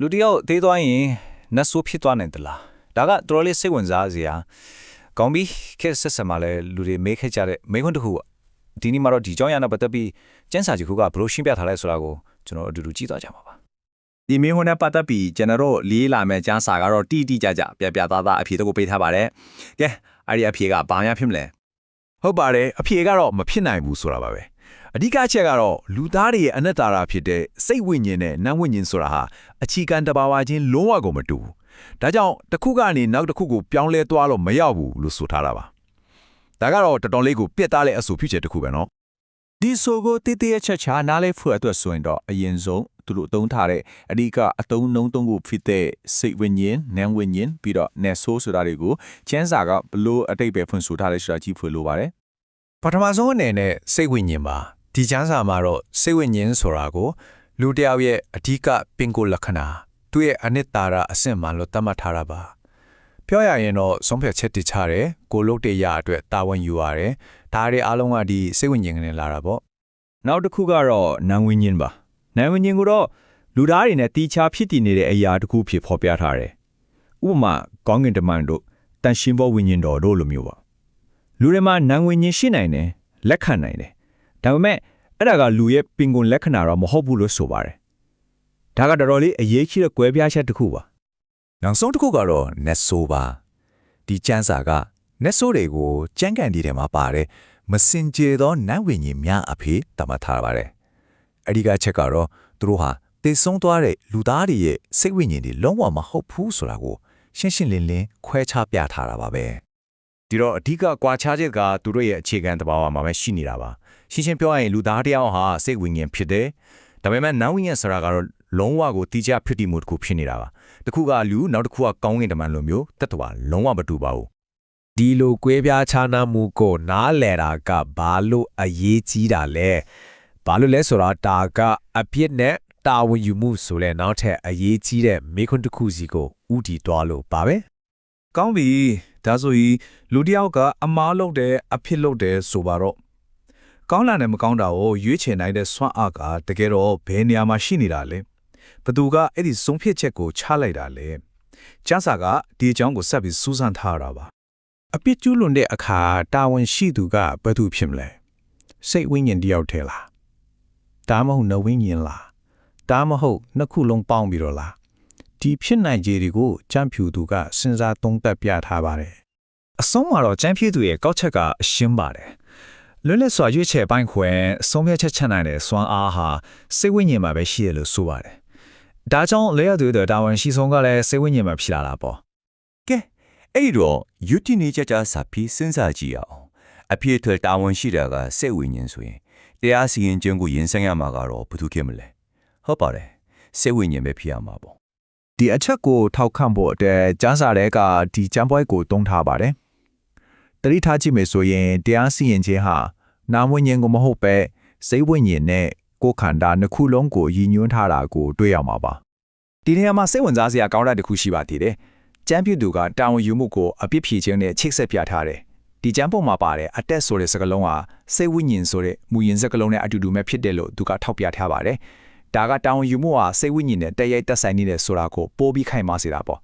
လူတစ်ယောက်သေးသွားရင်နတ်ဆိုးဖြစ်သွားနိုင်သလားဒါကတော်တော်လေးစိတ်ဝင်စားစရာကောင်းပြီခေတ်ဆက်ဆက်မှာလဲလူတွေမေးခဲ့ကြတဲ့မေးခွန်းတစ်ခုပေါ့ဒီနေ့မှာတော့ဒီကြောင်းရနာပတ်သက်ပြီးကျန်းစာကြီးခုကဘယ်လိုရှင်းပြထားလဲဆိုတာကိုကျွန်တော်အတူတူကြည့်သွားကြမှာပါဒီမင်းဟိုနဲ့ပတ်သက်ပြီးကျွန်တော်တို့လေးလာမဲ့ကျန်းစာကတော့တိတိကျကျပြပြသားသားအဖြေတကူပေးထားပါတယ်ကဲအဲ့ဒီအဖြေကဘာများဖြစ်မလဲဟုတ်ပါတယ်အဖြေကတော့မဖြစ်နိုင်ဘူးဆိုတာပါပဲ အဓိကအချက်ကတော့လူသားတွေရဲ့အနတ္တရာဖြစ်တဲ့စိတ်ဝိညာဉ်နဲ့နတ်ဝိညာဉ်ဆိုတာဟာအခြေခံတဘာဝချင်းလုံးဝကိုမတူဘူးဒါကြောင့်တစ်ခုကနေနောက်တစ်ခုကိုပြောင်းလဲသွားလို့မရောက်ဘူးလို့ဆိုထားတာပါဒါကတော့တော်တော်လေးကိုပြက်သားတဲ့အဆိုပြုချက်တစ်ခုပဲနော်ဒီဆိုကိုတည်တည်ချက်ချာနားလဲဖွယ်အတွက်ဆိုရင်တော့အရင်ဆုံးသူတို့အသုံးထားတဲ့အဓိကအသုံးနှုံးသုံးခုဖြစ်တဲ့စိတ်ဝိညာဉ်၊နံဝိညာဉ်ပြီးတော့ ਨੇ ဆိုးဆိုတာတွေကိုကျန်းစာကဘလို့အတိတ်ပဲဖွင့်ဆိုထားလဲဆိုတာကြည့်ဖွယ်လိုပါတယ်ပထမဆုံးအနေနဲ့စိတ်ဝိညာဉ်ပါ ဒီချမ်းစာမှာတော့စိတ်ဝိညာဉ်ဆိုတာကိုလူတစ်ယောက်ရဲ့အဓိကပင်ကိုလက္ခဏာသူ့ရဲ့အနှစ်သာရအဆင့်မှလို့သတ်မှတ်ထားတာပါပြောရရင်တော့ဆုံးဖြတ်ချက်တည်ချတယ်ကိုလုတ်တဲ့ရအတွက်တာဝန်ယူရတယ်ဒါတွေအားလုံးကဒီစိတ်ဝိညာဉ်ကနေလာတာပေါ့နောက်တစ်ခုကတော့နာမ်ဝိညာဉ်ပါနာမ်ဝိညာဉ်ကိုတော့လူသားတွေနဲ့တီချာဖြစ်တည်နေတဲ့အရာတစ်ခုဖြစ်ဖော်ပြထားတယ်ဥပမာကောင်းကင်တမန်တို့တန်ရှင်ဘောဝိညာဉ်တော်တို့လိုမျိုးပါလူတွေမှာနာမ်ဝိညာဉ်ရှိနိုင်တယ်လက်ခံနိုင်တယ် ဒါပေမဲ့အဲ့ဒါကလူရဲ့ပင်ကိုယ်လက္ခဏာတော့မဟုတ်ဘူးလို့ဆိုပါတယ်ဒါကတော်တော်လေးအရေးကြီးတဲ့ကွဲပြားချက်တစ်ခုပါနောက်ဆုံးတစ်ခုကတော့ net so ပါဒီကျန်းစာက net so တွေကိုကျန်းကန်ဒီထဲမှာပါတယ်မစင်ကြယ်သောနတ်ဝိညာဉ်များအဖေတတ်မှတ်ထားပါတယ်အဓိကချက်ကတော့သူတို့ဟာတည်ဆုံးသွားတဲ့လူသားတွေရဲ့စိတ်ဝိညာဉ်တွေလုံးဝမဟုတ်ဘူးဆိုတာကိုရှင်းရှင်းလင်းလင်းခွဲခြားပြထားတာပါပဲ ဒီတော့အဓိကကွာခြားချက်ကသူတို့ရဲ့အခြေခံသဘာဝမှာပဲရှိနေတာပါရှင်းရှင်းပြောရရင်လူသားတစ်ယောက်ဟာစိတ်ဝိညာဉ်ဖြစ်တယ်ဒါပေမဲ့နတ်ဝိညာဉ်ဆိုတာကတော့လုံးဝကိုတိကျဖြစ်တည်မှုတစ်ခုဖြစ်နေတာပါတစ်ခုကလူနောက်တစ်ခုကကောင်းကင်တမန်လိုမျိုးတတ်တော်လုံးဝမတူပါဘူးဒီလိုကွဲပြားခြားနားမှုကိုနားလည်တာကဘာလို့အရေးကြီးတာလဲဘာလို့လဲဆိုတော့ဒါကအပြစ်နဲ့တာဝန်ယူမှုဆိုလဲနောက်ထပ်အရေးကြီးတဲ့မိခွန်းတစ်ခုစီကိုဥတီသွားလို့ပါပဲကောင်းပြီ ဒါဆိုရင်လူတစ်ယောက်ကအမားလုပ်တယ်အဖြစ်လုပ်တယ်ဆိုပါတော့ကောင်းလာတယ်မကောင်းတာကိုရွေးချယ်နိုင်တဲ့စွမ်းအားကတကယ်တော့ဘယ်နေရာမှာရှိနေတာလဲဘသူကအဲ့ဒီဆုံးဖြတ်ချက်ကိုချလိုက်တာလဲကျန်းစာကဒီအကြောင်းကိုဆက်ပြီးစူးစမ်းထားတာပါအပြစ်ကျူးလွန်တဲ့အခါတာဝန်ရှိသူကဘယ်သူဖြစ်မလဲစိတ်ဝိညာဉ်တယောက်ထဲလားဒါမှမဟုတ်နဝိညာဉ်လားဒါမှမဟုတ်နှစ်ခုလုံးပေါင်းပြီးတော့လား ဒီဖြစ်နိုင်ခြေတွေကိုကြံ့ဖြူသူကစဉ်းစားသုံးသပ်ပြထားပါတယ်အဆုံးမှာတော့ကျန်းဖြည့်သူရဲ့ကောက်ချက်ကအရှင်းပါတယ်လွတ်လပ်စွာရွေးချယ်ပိုင်းခွဲဆုံးဖြတ်ချက်ချနိုင်တဲ့စွမ်းအားဟာစိတ်ဝိညာဉ်မှာပဲရှိတယ်လို့ဆိုပါတယ်ဒါကြောင့်လေယာသူတို့တာဝန်ရှိဆုံးကလည်းစိတ်ဝိညာဉ်မှာဖြစ်လာတာပေါ့ကဲအဲ့တော့ယူတီနေကြကြစာပြီးစဉ်းစားကြည့်အောင်အဖြစ်ထွက်တာဝန်ရှိတာကစိတ်ဝိညာဉ်ဆိုရင်တရားစီရင်ခြင်းကိုရင်ဆိုင်ရမှာကတော့ဘာသူဖြစ်မလဲဟုတ်ပါတယ်စိတ်ဝိညာဉ်ပဲဖြစ်ရမှာပေါ့ ဒီအချက်ကိုထောက်ခံဖို့အတွက်ကျန်းစာတဲ့ကဒီကျမ်းပွဲကိုတုံးထားပါတယ်တတိထားကြည့်မယ်ဆိုရင်တရားစီရင်ခြင်းဟာနာမဝိညာဉ်ကိုမဟုတ်ပဲစိတ်ဝိညာဉ်နဲ့ကိုယ်ခန္ဓာနှစ်ခုလုံးကိုရည်ညွှန်းထားတာကိုတွေ့ရမှာပါဒီနေရာမှာစိတ်ဝင်စားစရာကောင်းတဲ့တစ်ခုရှိပါသေးတယ်ကျမ်းပြုသူကတာဝန်ယူမှုကိုအပြစ်ဖြေခြင်းနဲ့ချိတ်ဆက်ပြထားတယ်ဒီကျမ်းပုံမှာပါတဲ့အတက်ဆိုတဲ့စကားလုံးဟာစိတ်ဝိညာဉ်ဆိုတဲ့မူရင်းစကားလုံးနဲ့အတူတူပဲဖြစ်တယ်လို့သူကထောက်ပြထားပါတယ် ဒါကတာဝန်ယူမှုဟာစိတ်ဝိညာဉ်နဲ့တည့်ရိုက်သက်ဆိုင်နေတယ်ဆိုတာကိုပိုပြီးခိုင်မာစေတာပေါ့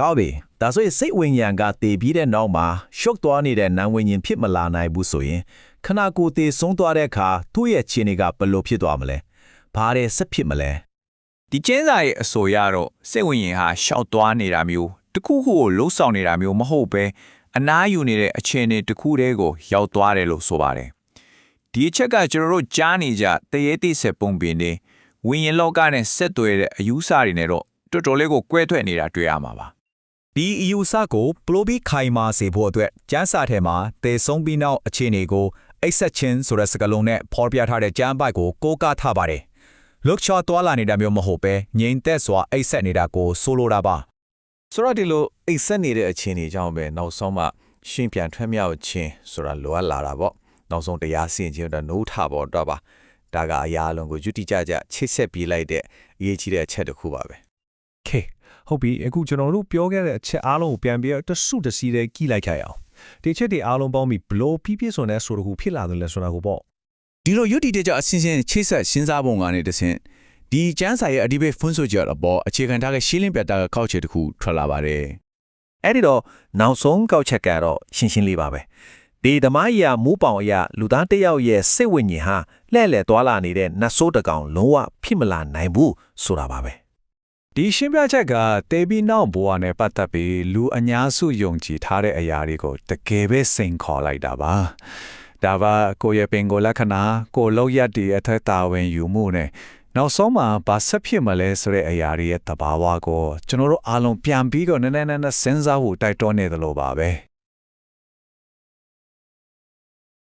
ကောင်းပြီဒါဆိုရင်စိတ်ဝိညာဉ်ကတည်ပြီးတဲ့နောက်မှာရှုပ်သွားနေတဲ့နာမ်ဝိညာဉ်ဖြစ်မလာနိုင်ဘူးဆိုရင်ခဏကိုယ်တည်ဆုံးသွားတဲ့အခါသူ့ရဲ့ခြေနေကဘယ်လိုဖြစ်သွားမလဲဘာတွေဆက်ဖြစ်မလဲဒီကျင်းစာရဲ့အဆိုရတော့စိတ်ဝိညာဉ်ဟာရှောက်သွားနေတာမျိုးတစ်ခုခုကိုလှုပ်ဆောင်နေတာမျိုးမဟုတ်ပဲအနားယူနေတဲ့အခြေအနေတစ်ခုတည်းကိုရောက်သွားတယ်လို့ဆိုပါတယ်ဒီအချက်ကကျွန်တော်တို့ကြားနေကြတရေတိဆက်ပုံပင်နေ ဝိညာဉ်လောကနဲ့ဆက်သွယ်တဲ့အယူဆတွေနဲ့တော့တော်တော်လေးကိုကွဲထွက်နေတာတွေ့ရမှာပါဒီအယူဆကိုပလိုဘီခိုင်မာစေဖို့အတွက်ကျန်းစာထဲမှာတေဆုံးပြီးနောက်အခြေအနေကိုအိတ်ဆက်ချင်းဆိုတဲ့စကားလုံးနဲ့ဖော်ပြထားတဲ့ကျမ်းပိုက်ကိုကိုးကားထားပါတယ်။လုတ်ချောသွားလာနေတာမျိုးမဟုတ်ပဲငြိမ်သက်စွာအိတ်ဆက်နေတာကိုဆိုလိုတာပါဆိုတော့ဒီလိုအိတ်ဆက်နေတဲ့အခြေအနေကြောင့်ပဲနောက်ဆုံးမှရှင်းပြန်ထွက်မြောက်ခြင်းဆိုတာလိုအပ်လာတာပေါ့နောက်ဆုံးတရားစီရင်ခြင်းတော့နိုးထပေါ်တော့ပါ ဒါကအရာအလုံးကိုယုတိကြကြချိတ်ဆက်ပြီးလိုက်တဲ့အရေးကြီးတဲ့အချက်တစ်ခုပါပဲ။ Okay ဟုတ်ပြီအခုကျွန်တော်တို့ပြောခဲ့တဲ့အချက်အားလုံးကိုပြန်ပြီးတဆုတစီတည်းကြည့်လိုက်ကြရအောင်။ဒီချက်တွေအားလုံးပေါင်းပြီးဘလို့ပြည့်ပြည့်စုံတဲ့ဆိုတခုဖြစ်လာတယ်လဲဆိုတာကိုပေါ့။ဒီလိုယုတိတကြအစင်းစင်းချိတ်ဆက်စဉ်းစားပုံကနေတဆင့်ဒီကျန်းစာရဲ့အဒီဘေ့ဖုန်းဆိုကြအပေါ်အခြေခံထားတဲ့ရှင်းလင်းပြတာကကောက်ချက်တစ်ခုထွက်လာပါတယ်။အဲ့ဒီတော့နောက်ဆုံးကောက်ချက်ကတော့ရှင်းရှင်းလေးပါပဲ ဒီဓမ္မကြီးကမူးပောင်အရာလူသားတစ်ယောက်ရဲ့စိတ်ဝိညာဉ်ဟာလှဲ့လှဲ့သွားလာနေတဲ့နတ်ဆိုးတစ်ကောင်လုံးဝဖြစ်မလာနိုင်ဘူးဆိုတာပါပဲဒီရှင်းပြချက်ကတေဘီနောက်ဘဝနဲ့ပတ်သက်ပြီးလူအများစုယုံကြည်ထားတဲ့အရာတွေကိုတကယ်ပဲစိန်ခေါ်လိုက်တာပါဒါပါကိုယ့်ရဲ့ပင်ကိုယ်လက္ခဏာကိုယ်လောက်ရတဲ့အထက်တာဝန်ယူမှုနဲ့နောက်ဆုံးမှာဘာဆက်ဖြစ်မလဲဆိုတဲ့အရာတွေရဲ့သဘာဝကိုကျွန်တော်တို့အားလုံးပြန်ပြီးတော့နည်းနည်းနည်းနည်းစဉ်းစားဖို့တိုက်တွန်းနေသလိုပါပဲ